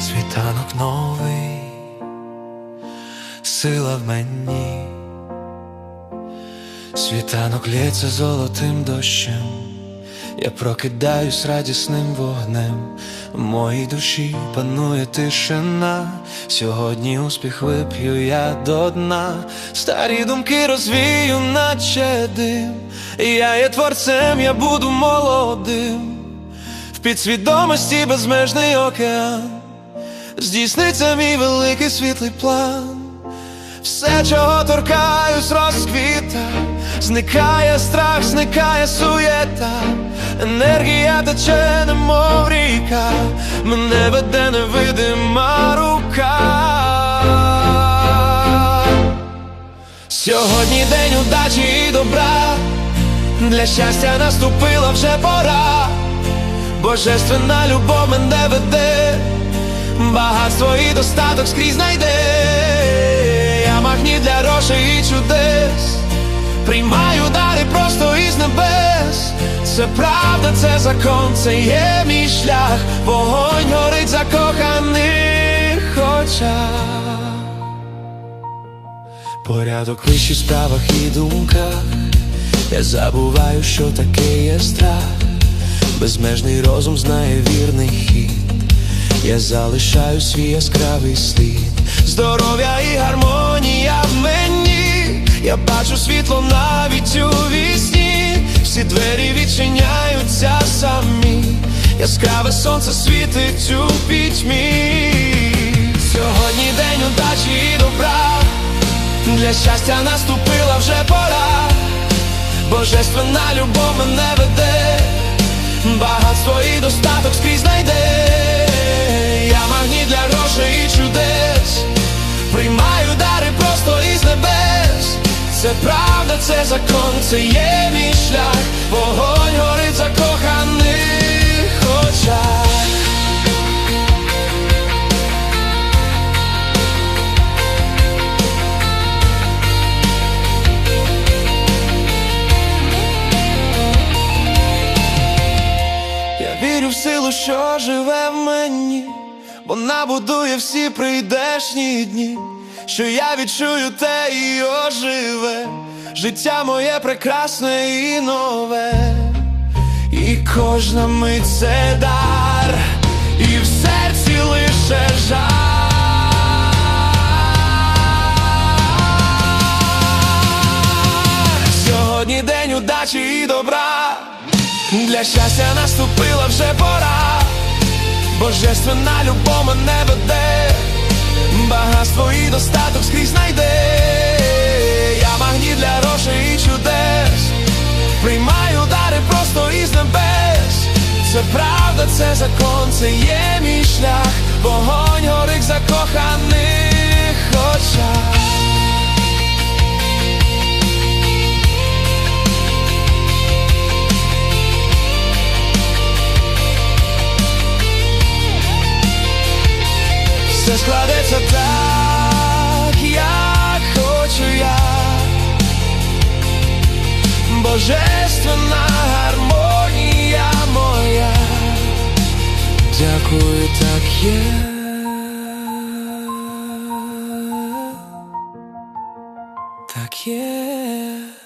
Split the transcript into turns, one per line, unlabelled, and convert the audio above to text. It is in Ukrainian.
Світанок новий, сила в мені, світанок лється золотим дощем, я прокидаюсь радісним вогнем, в моїй душі панує тишина. Сьогодні успіх вип'ю я до дна, старі думки розвію, наче дим. Я є творцем, я буду молодим, в підсвідомості безмежний океан. Здійсниться мій великий світлий план. Все, чого торкаюсь, розквіта, зникає страх, зникає суєта, енергія тече, немов ріка, мене веде невидима рука. Сьогодні день удачі і добра, для щастя наступила вже пора, божественна любов мене веде, багатство і достаток скрізь знайде. Я магніт для грошей і чудес, приймаю дари просто із небес. Це правда, це закон, це є мій шлях, вогонь горить закоханих очах. Порядок вищий в справах і думках, я забуваю, що таке є страх, безмежний розум знає вірний хід. Я залишаю свій яскравий слід, здоров'я і гармонія. Я бачу світло навіть у вісні, всі двері відчиняються самі. Яскраве сонце світить у пітьмі. Сьогодні день удачі і добра. Для щастя наступила вже пора, Божественна любов мене веде, багатство і достаток скрізь знайде. Я магніт для грошей і чудес, правда, це закон, це є мій шлях, вогонь горить закоханих очах. Я вірю в силу, що живе в мені, вона будує всі прийдешні дні, що я відчую те і оживе, життя моє прекрасне і нове, і кожна мить це дар, і в серці лише жар. Сьогодні день удачі і добра. Для щастя наступила вже пора, Божественна любов мене веде, багатство і достаток Це правда, це закон, це є мій шлях, вогонь горить в закоханих очах. Все складеться так, care.